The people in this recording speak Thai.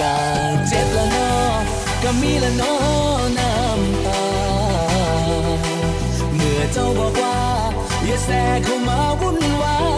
ก็เจ็บละเนอก็มีละเนอน้ำตา เมื่อเจ้าบอกว่า อย่าแสเข้ามาวุ่นวาย